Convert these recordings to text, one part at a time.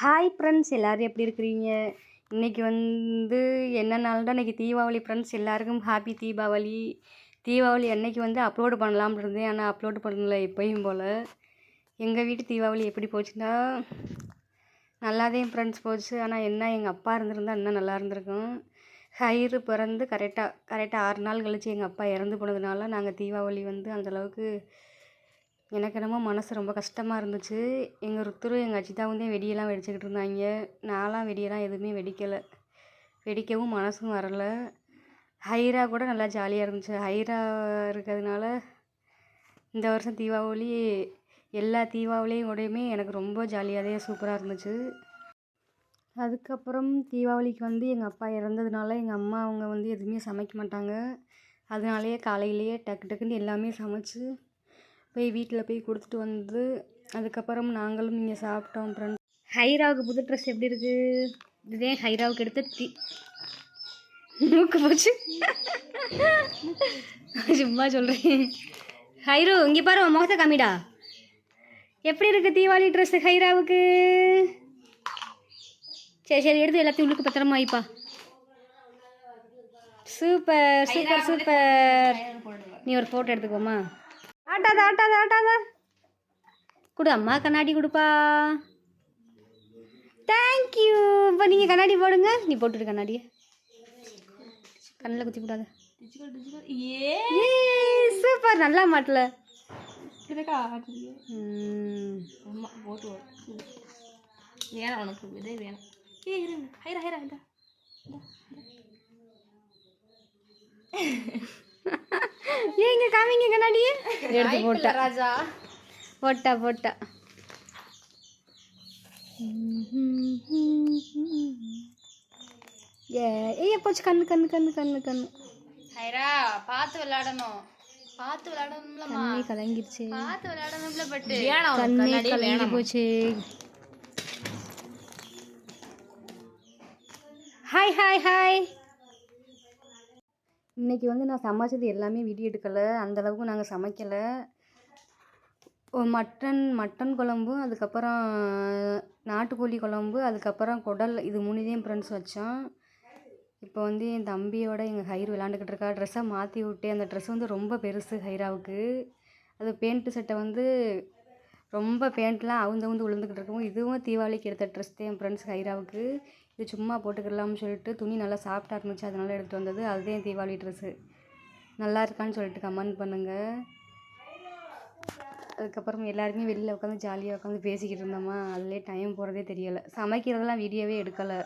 Hi friends எல்லோரும் எப்படி இருக்கிறீங்க? இன்றைக்கி வந்து என்ன நாள்னா இன்றைக்கி தீபாவளி ஃப்ரெண்ட்ஸ் எல்லாருக்கும் ஹாப்பி தீபாவளி. தீபாவளி அன்னைக்கு வந்து அப்லோடு பண்ணலாம்னு இருந்தேன். ஆனால் அப்லோடு பண்ணல எப்பயும் போல். எங்கள் வீட்டு தீபாவளி எப்படி போச்சுன்னா நல்லாதான் ஃப்ரெண்ட்ஸ் போச்சு. ஆனால் என்ன எங்கள் அப்பா இருந்திருந்தா இன்னும் நல்லா இருந்திருக்கும். ஹைரு பிறந்து கரெக்டாக கரெக்டாக ஆறு நாள் கழிச்சு எங்கள் அப்பா இறந்து போனதுனால நாங்கள் தீபாவளி வந்து அந்தளவுக்கு எனக்கு என்னமோ மனசு ரொம்ப கஷ்டமாக இருந்துச்சு. எங்கள் ருத்துரும் எங்கள் அஜிதாவும் தான் வெடியெல்லாம் வெடிச்சுக்கிட்டு இருந்தாங்க. நான்லாம் வெடியெல்லாம் எதுவுமே வெடிக்கலை. வெடிக்கவும் மனசும் வரலை. ஹைரா கூட நல்லா ஜாலியாக இருந்துச்சு. ஹைரா இருக்கிறதுனால இந்த வருஷம் தீபாவளி எல்லா தீபாவளியும் கூடயுமே எனக்கு ரொம்ப ஜாலியாகவே சூப்பராக இருந்துச்சு. அதுக்கப்புறம் தீபாவளிக்கு வந்து எங்கள் அப்பா இறந்ததுனால எங்கள் அம்மா அவங்க வந்து எதுவுமே சமைக்க மாட்டாங்க. அதனாலேயே காலையிலேயே டக்கு டக்குன்னு எல்லாமே சமைச்சு போய் வீட்டில் போய் கொடுத்துட்டு வந்து அதுக்கப்புறம் நாங்களும் இங்கே சாப்பிட்டோம் ஃப்ரெண்ட் ஹைராவுக்கு புது ட்ரெஸ் எப்படி இருக்குது இதே ஹைராவுக்கு எடுத்த தி மூக்கு போச்சு. சும்மா சொல்கிறேன் ஹைரோ இங்கே பாரு முகத்தை காமிடா. எப்படி இருக்குது தீபாவளி ட்ரெஸ்ஸு ஹைராவுக்கு? சரி சரி எடுத்து எல்லாத்தையும் உள்ளுக்கு பத்திரமா வைப்பா. Super super super. நீ ஒரு ஃபோட்டோ எடுத்துக்கோமா? ஆட்டாத ஆட்டாத ஆட்டாத. கொடு அம்மா கண்ணாடி கொடுப்பா. தேங்க்யூ இப்போ நீங்கள் கண்ணாடி போடுங்க. நீ போட்டுரு கண்ணாடியை. கண்ணில் குத்தி விடாத ஏ சூப்பர் நல்லா மாட்டல. வேணாம் உனக்கு இதே வேணாம். ஏ ஹைரா ஹைரா இதா ஏன் இங்கே காமிங்க கண்ணாடியே எடுத்து போட்டா ராஜா. போட்டா போட்டா. ஏ ஏய் போச்சு கண்ணு கண்ணு கண்ணு கண்ணு கண்ணு. ஹைரா பார்த்து விளையாடணும். பார்த்து விளையாடணும்லம்மா. கண்ணே கலங்கிருச்சு. பார்த்து விளையாடணும்ல பட்டு. வேணாம் கண்ணே கலங்கி போச்சு. ஹாய் ஹாய் ஹாய் இன்றைக்கி வந்து நான் சமைச்சது எல்லாமே வீடியோ எடுக்கலை. அந்தளவுக்கு நாங்கள் சமைக்கலை. மட்டன் மட்டன் குழம்பு அதுக்கப்புறம் நாட்டுக்கோழி குழம்பு அதுக்கப்புறம் குடல். இது மூணுதையும் ஃப்ரெண்ட்ஸ் வச்சோம் இப்போ வந்து என் தம்பியோட எங்கள் ஹைர் விளாண்டுக்கிட்டு இருக்கா. ட்ரெஸ்ஸை மாற்றி விட்டு அந்த ட்ரெஸ் வந்து ரொம்ப பெருசு ஹைராவுக்கு அது பேண்ட்டு சட்டை வந்து ரொம்ப பேண்ட்லாம் அவுந்து அவுந்து விழுந்துக்கிட்டு இருக்கும் இதுவும் தீபாவளிக்கு எடுத்த ட்ரெஸ் தான் என் ஃப்ரெண்ட்ஸ் ஹைராவுக்கு இது சும்மா போட்டுக்கிடலாம்னு சொல்லிட்டு துணி நல்லா சாஃப்டாக இருந்துச்சு அதனால எடுத்துகிட்டு வந்தது. அதுதான் தீபாவளி ட்ரெஸ்ஸு நல்லா இருக்கான்னு சொல்லிட்டு கமெண்ட் பண்ணுங்கள் அதுக்கப்புறம் எல்லாருமே வெளியில் உட்காந்து ஜாலியாக உட்காந்து பேசிக்கிட்டு இருந்தோமா? அதுலேயே டைம் போகிறதே தெரியலை. சமைக்கிறதெல்லாம் வீடியோவே எடுக்கலை.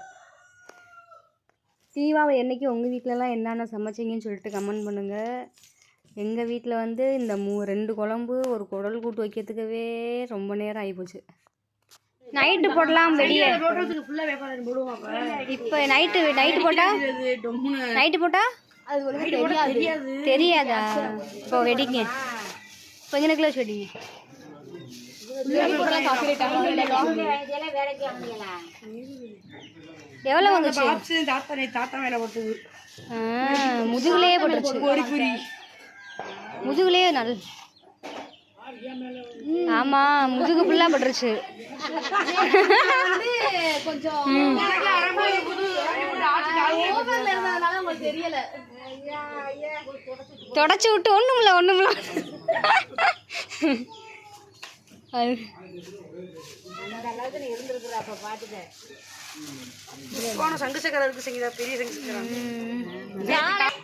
தீபாவளி என்றைக்கு உங்கள் வீட்டிலலாம் என்னென்ன சமைச்சிங்கன்னு சொல்லிட்டு கமெண்ட் பண்ணுங்கள் எங்கள் வீட்டில் வந்து இந்த மூ ரெண்டு குழம்பு ஒரு குடல் கூட்டு வைக்கிறதுக்கவே ரொம்ப நேரம் ஆகிப்போச்சு நைட்டு போடலாம் வெளியே. இப்போ நைட்டு நைட்டு போட்டா? நைட்டு போட்டா? அது தெரியாது. தெரியாதா. இப்போ வெடிங்க இப்போ எங்கே கிலோ வெடிங்க எவ்வளோ வந்துச்சு? தாத்தா தாத்தா மேலே போட்டது. முதுகுலயே போட்டுருச்சு. முதுகுலயே நல் ஆமா முதுகு ஃபுல்லா போட்டுருச்சு. தெரியல தொடச்சி விட்டு ஒண்ணுமில்ல ஒண்ணுமில்ல அது. சங்கு சக்கரம் இருக்கு சங்கீதா பெரிய சங்கு சக்கரம்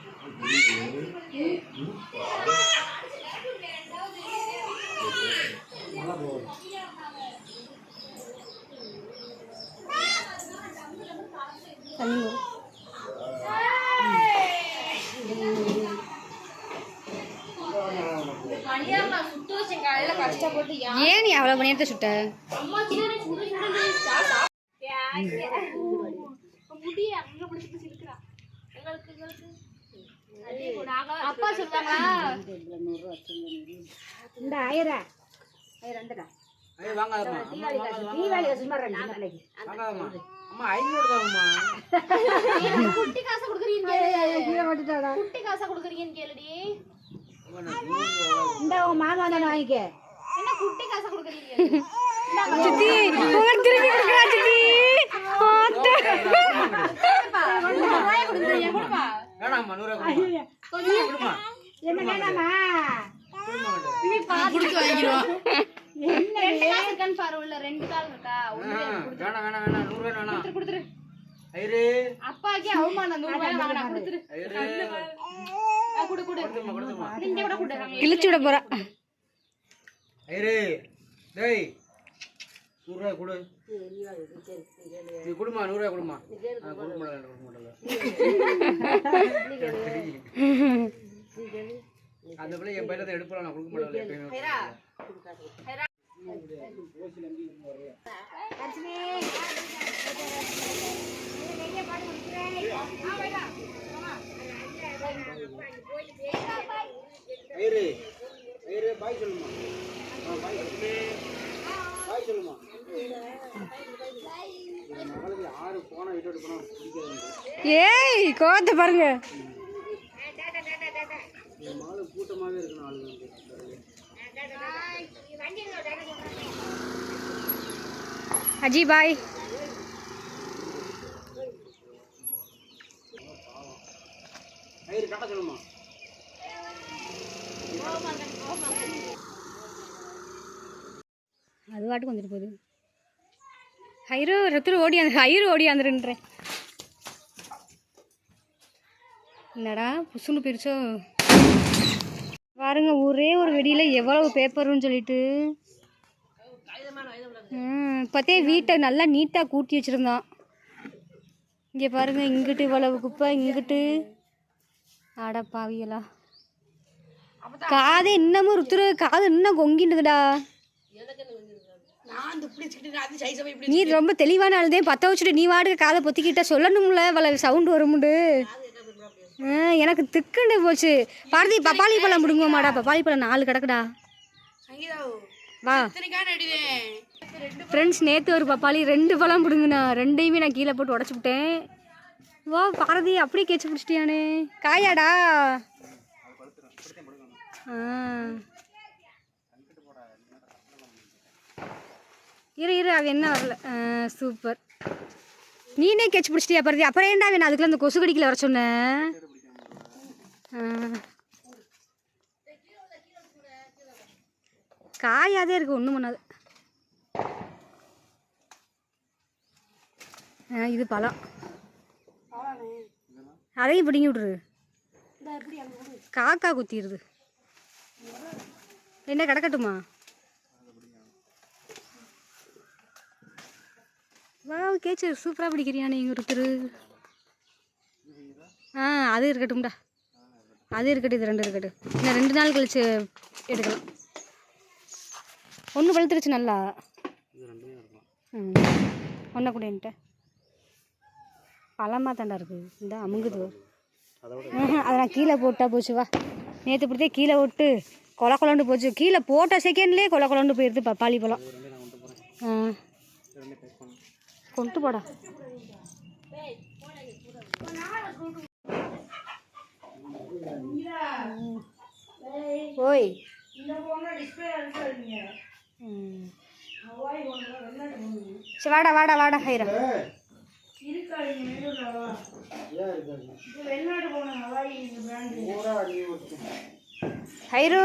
சுட்டு ஏன் நீ அவ்வளோ நேரத்தை சுட்ட? அம்மா சுடு சுடு முடிய அங்க பிடிச்சிட்டு இருக்கிறா எங்களுக்கு எங்களுக்கு அப்பா சொல்றாங்களா? இந்த ஆயிரம். அம்மா ஐநூறு தான்மா என்ன நீ பாத்து வாங்கிடுவோம் ரெண்டு கால் இருக்கான்னு பாரு உள்ள ரெண்டு கால் இருக்கா? ஆ, வேணாம் வேணாம் வேணாம் நூறு ரூபா வேணாம். கொடுத்துரு ஐயரு. அப்பாக்கே அவமானம் நூறு ரூபாய் வாங்கடா கொடுத்துரு. ஐயரு. ஆ, குடு குடு. கொடுத்துமா கொடுத்துமா நீங்க கூட குடு கிழிச்சு விட ஐயரு. டேய். நூறு ரூபாய் கொடு. நீ கொடுமா நூறு ரூபாய் கொடுமா. கொடுக்க மாட்டேன் கொடுக்க மாட்டேன் அந்த பிள்ளை என் பையில தான் எடுப்பலாம் நான் கொடுக்க மாட்டேன் ஐயரு ஐயரு பாய் சொல்லுமா. பாய் சொல்லுமா. பாய் சொல்லுமா. மகளுக்கு ஆறு போனை விட்டு போனா பிடிக்காது ஏய் கோவத்தை பாருங்க. என் மகளுக்கு கூட்டமாவே இருக்கணும் ஆளுங்க. அஜி பாய் அது வாட்டுக்கு வந்துட்டு போகுது. ஹைரோ ரத்துல ஓடி அந்த ஹைரோ ஓடி வந்துருன்றேன் என்னடா புசுன்னு பிரிச்சோ. பாருங்க ஒரே ஒரு வெடியில் எவ்வளவு பேப்பருன்னு சொல்லிட்டு. இப்போத்தே வீட்டை நல்லா நீட்டாக கூட்டி வச்சுருந்தான். இங்கே பாருங்க இங்கிட்டு இவ்வளவு குப்பை இங்கிட்டு. அட பாவியலா காது இன்னமும் ருத்துரு காது இன்னும் கொங்கிட்டுதுடா நீ ரொம்ப தெளிவான ஆளுதே பற்ற வச்சுட்டு நீ வாடுக்கு காதை பொத்திக்கிட்ட சொல்லணும்ல இவ்வளவு சவுண்டு வருமுண்டு எனக்கு திக்குண்டு போச்சு. பாரதி பப்பாளி பழம் பிடுங்குவோமாடா பப்பாளி பழம் நாலு கிடக்குடா. வா. ஃப்ரெண்ட்ஸ் நேற்று ஒரு பப்பாளி ரெண்டு பழம் பிடுங்குண்ணா ரெண்டையுமே நான் கீழே போட்டு உடச்சி விட்டேன். வா பாரதி அப்படியே கேச்சு பிடிச்சிட்டியானே? காயாடா. இரு இரு அவ என்ன வரல? சூப்பர் நீனே கேட்ச் பிடிச்சிட்டியா பாரதி? அப்புறம் ஏன்டா வேணும் அதுக்குள்ள அந்த கொசு கடிக்கல வர சொன்னேன் காயாதே இருக்குது ஒன்றும் பண்ணாது. ஆ, இது பழம். அதையும் பிடிங்கி விட்ரு காக்கா குத்திடுது என்ன கிடக்கட்டுமா? வா கேச்சு சூப்பராக பிடிக்கிறியா நீங்கள் ஒருத்தர். ஆ அது இருக்கட்டும்டா அது இருக்கட்டும் இது ரெண்டு இருக்கட்டும். இன்னும் ரெண்டு நாள் கழிச்சு எடுக்கலாம். ஒன்று பழுத்துருச்சு நல்லா. ம். ஒன்றை கூட என்கிட்ட. பழமாக தாண்டா இருக்குது இந்த அமுங்குது. அதை நான் கீழே போட்டா போச்சு வா. நேற்று இப்படித்தே கீழே விட்டு கொல கொலண்டு போச்சு. கீழே போட்ட செகண்ட்லேயே கொல கொலண்டு போயிடுது பப்பாளி பழம். ஆ. கொண்டு போடா. ஓய். சரி வாடா வாடா வாடா ஹைரா. ஹைரோ.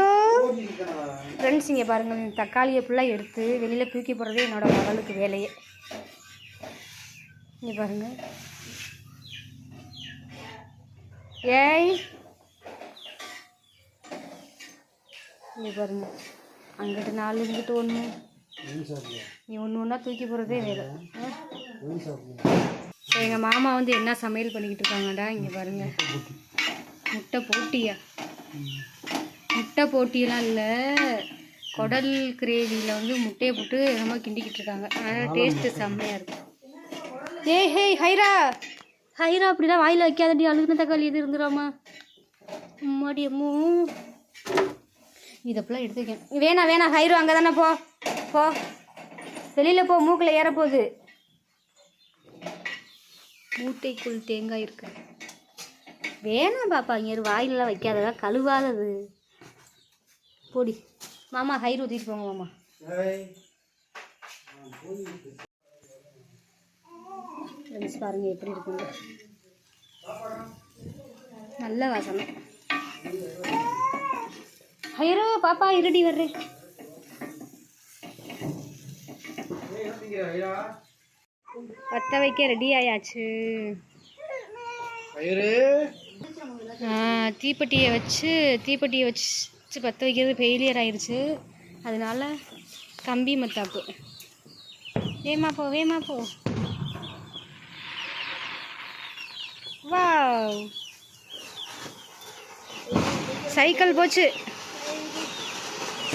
ஃப்ரெண்ட்ஸ் இங்கே பாருங்கள் இந்த தக்காளியை ஃபுல்லாக எடுத்து வெளியில் தூக்கி போடுறதே என்னோட மகளுக்கு வேலையே. இங்கே பாருங்க. ஏய். இங்கே பாருங்க. அங்கிட்டு நாலு இங்கிட்டு ஒன்று நீ ஒன்று ஒன்றா தூக்கி போடுறதே வேலை எங்கள் மாமா வந்து என்ன சமையல் பண்ணிக்கிட்டு இருக்காங்கடா இங்கே பாருங்க. முட்டை போட்டியா? முட்டை போட்டியெல்லாம் இல்லை. குடல் கிரேவியில் வந்து முட்டையை போட்டு நம்ம கிண்டிக்கிட்டு இருக்காங்க. ஆனால் டேஸ்ட்டு செம்மையாக இருக்கும் ஏய் ஹேய் ஹைரா! ஹைரா அப்படிலாம் வாயில் வைக்காதடி அழுகுன தக்காளி எது இருந்துடாமா? அம்மாடி அம்மோ. இதப்பெல்லாம் எடுத்து வைக்கணும் வேணாம் வேணாம் ஹைரோ அங்கே தானே போ. போ. வெளியில் போ மூக்கில் ஏறப்போகுது. மூட்டைக்குள் தேங்காய் இருக்கு. வேணாம் பாப்பா இங்கே வாயிலெலாம் வைக்காததா கழுவாதது. போடி. மாமா ஹைரோ தூக்கிட்டு போங்க மாமா. ஃப்ரெண்ட்ஸ் பாருங்கள் எப்படி இருக்குங்க நல்ல வாசனை. ஐயரோ பாப்பா இருடி வர்றேன் பற்ற வைக்க ரெடி ஆயாச்சு. தீப்பெட்டியை வச்சு தீப்பெட்டியை வச்சு பற்ற வைக்கிறது ஃபெயிலியர் ஆயிடுச்சு அதனால கம்பி மத்தாப்பு. வேமா போ வேமா போ. வாவ். சைக்கிள் போச்சு.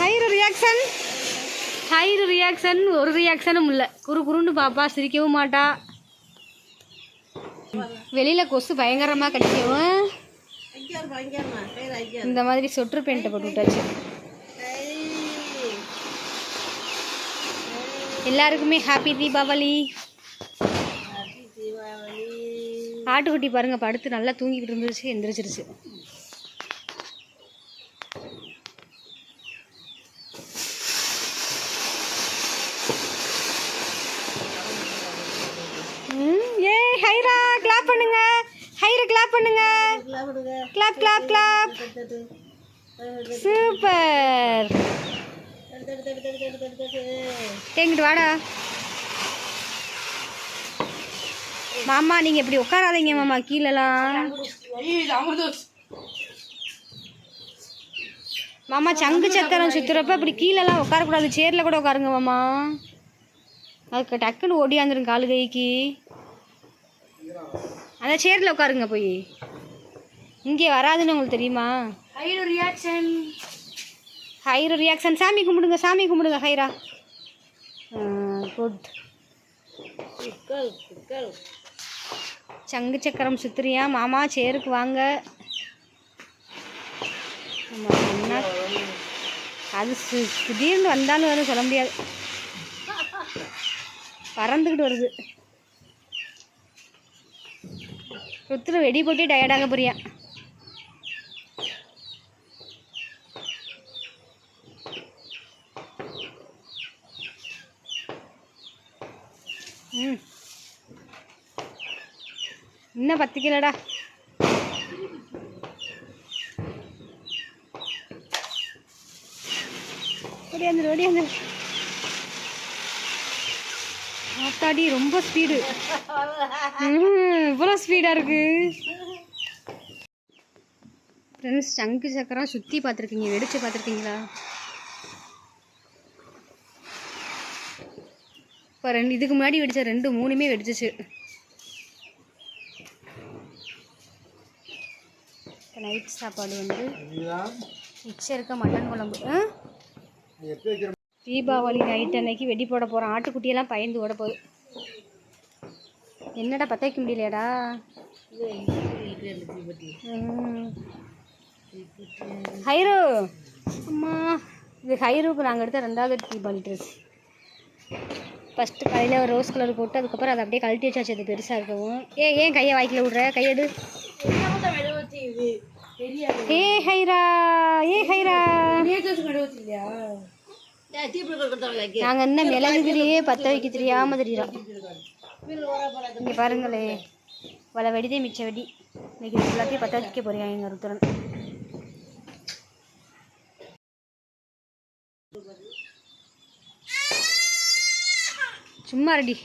ஹைரு ரியாக்ஷன் ஹைரு ரியாக்ஷன் ஒரு ரியாக்ஷனும் இல்லை குறு குறுன்னு பாப்பா சிரிக்கவும் மாட்டா வெளியில் கொசு பயங்கரமாக கடிக்கவும் இந்த மாதிரி சொற்று பெயிண்ட்டை போட்டு விட்டாச்சு எல்லாருக்குமே ஹாப்பி தீபாவளி ஆட்டுக்குட்டி பாருங்க படுத்து நல்லா தூங்கிக்கிட்டு இருந்துச்சு எந்திரிச்சிருச்சு சூப்பர். எங்கிட்டு வாடா? மாமா நீங்க இப்படி உட்காராதீங்க மாமா கீழலாம். மாமா சங்கு சக்கரம் சுத்துறப்ப இப்படி கீழெல்லாம் உட்காரக்கூடாது. சேர்ல கூட உட்காருங்க மாமா. அதுக்கு டக்குன்னு ஓடியாந்துரும் காலு கைக்கு. அந்த சேர்ல உட்காருங்க போய். இங்கே வராதுன்னு உங்களுக்கு தெரியுமா? ஹைரோ ரியாக்ஷன் ஹைரோ ரியாக்ஷன் சாமி கும்பிடுங்க சாமி கும்பிடுங்க ஹைரா குட் சங்கு சக்கரம் சுத்துறியா மாமா சேருக்கு வாங்க. அது திடீர்னு வந்தாலும் வரும் சொல்ல முடியாது. பறந்துக்கிட்டு வருது. சுத்துற வெடி போட்டு டயர்டாக போறியா? ம் இன்னும் பத்து கிலோடா. ஓடியாந்து ஓடியாந்து ஆத்தாடி ரொம்ப ஸ்பீடு இவ்வளோ ஸ்பீடாக இருக்கு. ஃப்ரெண்ட்ஸ் சங்கு சக்கரம் சுற்றி பார்த்துருக்கீங்க வெடிச்சு பார்த்துருக்கீங்களா? இப்போ ரெண்டு இதுக்கு முன்னாடி வெடிச்ச ரெண்டு மூணுமே வெடிச்சிச்சு. நைட் சாப்பாடு வந்து மிச்சம் இருக்க மட்டன் குழம்பு? தீபாவளி நைட் அன்னைக்கு வெடி போட போகிறோம் ஆட்டுக்குட்டியெல்லாம் பயந்து ஓட போகுது. என்னடா பற்ற வைக்க முடியலையாடா. ஹைரு! அம்மா இது ஹைருக்கு நாங்கள் எடுத்த ரெண்டாவது தீபாவளி ட்ரெஸ் ஃபஸ்ட்டு கையில் ஒரு ரோஸ் கலர் போட்டு அதுக்கப்புறம் அதை அப்படியே கழட்டி வச்சாச்சு அது பெருசாக இருக்கவும். ஏ ஏன் கையை வாய்க்கில் விடுற? கையெடு ஏ ஹைரா. ஏ ஹைரா. நாங்கள் என்ன மிளகுதிரியே பற்ற வைக்க தெரியாமல் தெரியுறோம் இங்கே பாருங்களே. வலை வெடிதே மிச்ச வெடி. இன்னைக்கு எல்லாத்தையும் பற்ற வைக்க போகிறீங்க எங்கள் ருத்ரன் சும்மா ரெடி